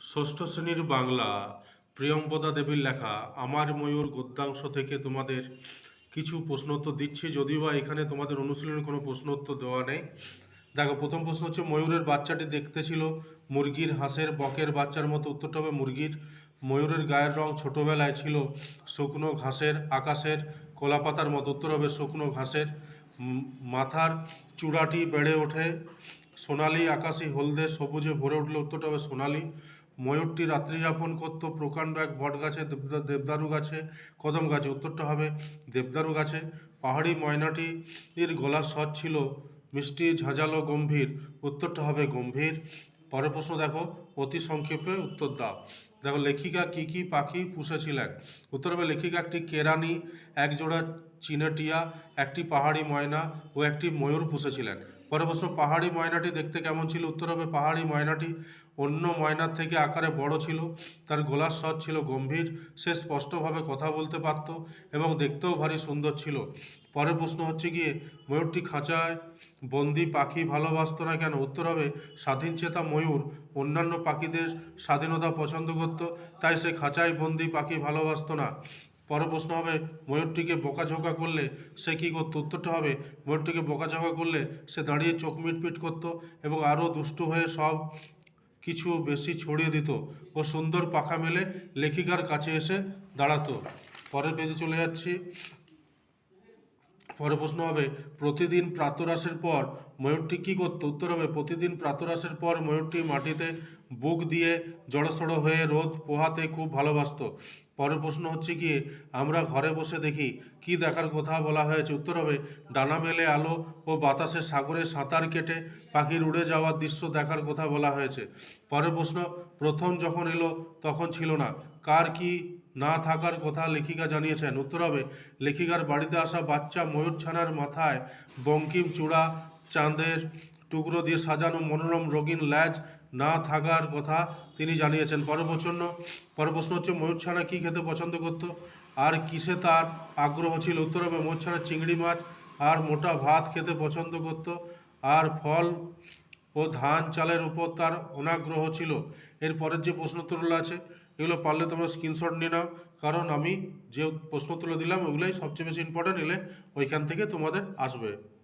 ষষ্ঠ শ্রেণির বাংলা প্রিয়ঙ্বদা দেবীর লেখা আমার ময়ূর গদ্যাংশ থেকে তোমাদের কিছু প্রশ্ন উত্তর দিচ্ছি। যদিও বা এখানে তোমাদের অনুশীলনের কোনো প্রশ্ন উত্তর দেওয়া নেই। দেখো, প্রথম প্রশ্ন হচ্ছে, ময়ূরের বাচ্চাটি দেখতে ছিল মুরগির হাঁসের বকের বাচ্চার মতো। উত্তরটা হবে মুরগির। ময়ূরের গায়ের রং ছোটোবেলায় ছিল শুকনো ঘাসের, আকাশের কলাপাতার মতো। উত্তর হবে শুকনো ঘাসের। মাথার চূড়াটি বেড়ে ওঠে। সোনালি, আকাশি, হলদে, সবুজে ভরে উঠলে। উত্তরটা হবে সোনালি। ময়ূরটি রাত্রিযাপন করতো, প্রকাণ্ড এক বট গাছে দেবদারু গাছে, কদম গাছে। উত্তরটা হবে দেবদারু গাছে। পাহাড়ি ময়নাটি এর গলার স্বর ছিল মিষ্টি, ঝাঁঝালো, গম্ভীর। উত্তরটা হবে গম্ভীর। পরের প্রশ্ন দেখো, অতি সংক্ষেপে উত্তর দাও। দেখো লেখিকা কি কি পাখি পুষেছিলেন? উত্তর হবে লেখিকা, একটি কেরানি এক জোড়া চিনেটিয়া, একটি পাহাড়ি ময়না ও একটি ময়ূর পুষেছিলেন। পরের প্রশ্ন, পাহাড়ি ময়নাটি দেখতে কেমন ছিল? উত্তর হবে পাহাড়ি ময়নাটি অন্য ময়নার থেকে আকারে বড় ছিল, তার গলার স্বর ছিল গম্ভীর, সে স্পষ্টভাবে কথা বলতে পারত এবং দেখতেও ভারী সুন্দর ছিল। পরের প্রশ্ন হচ্ছে গিয়ে, ময়ূরটি খাঁচায় বন্দি পাখি ভালোবাসতো না কেন? উত্তর হবে স্বাধীন চেতা ময়ূর অন্যান্য পাখিদের স্বাধীনতা পছন্দ করত তাই সে খাঁচায় বন্দি পাখি ভালোবাসত না। পরের প্রশ্ন হবে, ময়ূরটিকে বোকাঝোঁকা করলে সে কী করতো? উত্তরটা হবে, ময়ূরটিকে বোকাঝোঁকা করলে সে দাঁড়িয়ে চোখ মিটপিট করত এবং আরও দুষ্টু হয়ে সব কিছু বেশি ছড়িয়ে দিত। ও সুন্দর পাখা মেলে লেখিকার কাছে এসে দাঁড়াতো। পরের পেজে চলে যাচ্ছি। পরের প্রশ্ন হবে, প্রতিদিন প্রাতরাশের পর ময়ূরটি কী করতো? উত্তর হবে, প্রতিদিন প্রাতরাশের পর ময়ূরটি মাটিতে বুক দিয়ে জড়সড় হয়ে রোদ পোহাতে খুব ভালোবাসত। পরের প্রশ্ন হচ্ছে গিয়ে, আমরা ঘরে বসে দেখি কি দেখার কথা বলা হয়েছে? উত্তর হবে, ডানা মেলে আলো ও বাতাসে সাগরে সাঁতার কেটে পাখির উড়ে যাওয়ার দৃশ্য দেখার কথা বলা হয়েছে। পরের প্রশ্ন, প্রথম যখন এলো তখন ছিল না। কার কি না থাকার কথা লেখিকা জানিয়েছেন। উত্তর হবে, লেখিকার বাড়িতে আসা বাচ্চা ময়ূর ছানার মাথায় বঙ্কিম চূড়া, চাঁদের টুকরো দিয়ে সাজানো মনোরম রঙিন ল্যাজ না থাকার কথা তিনি জানিয়েছেন। পরের প্রশ্ন পরের প্রশ্ন হচ্ছে, ময়ূর ছানা কী খেতে পছন্দ করতো? আর কিসে তার আগ্রহ ছিল? উত্তর হবে, ময়ূর ছানা চিংড়ি মাছ আর মোটা ভাত খেতে পছন্দ করতো। আর ফল ও ধান চালের উপর তার অনাগ্রহ ছিল। এর পরের যে প্রশ্নোত্তরগুলো আছে, এগুলো পারলে তোমরা স্ক্রিনশট নিয়ে নাও। কারণ আমি যে প্রশ্নোত্তর দিলাম, ওগুলোই সবচেয়ে বেশি ইম্পর্টেন্ট এলে ওইখান থেকে তোমাদের আসবে।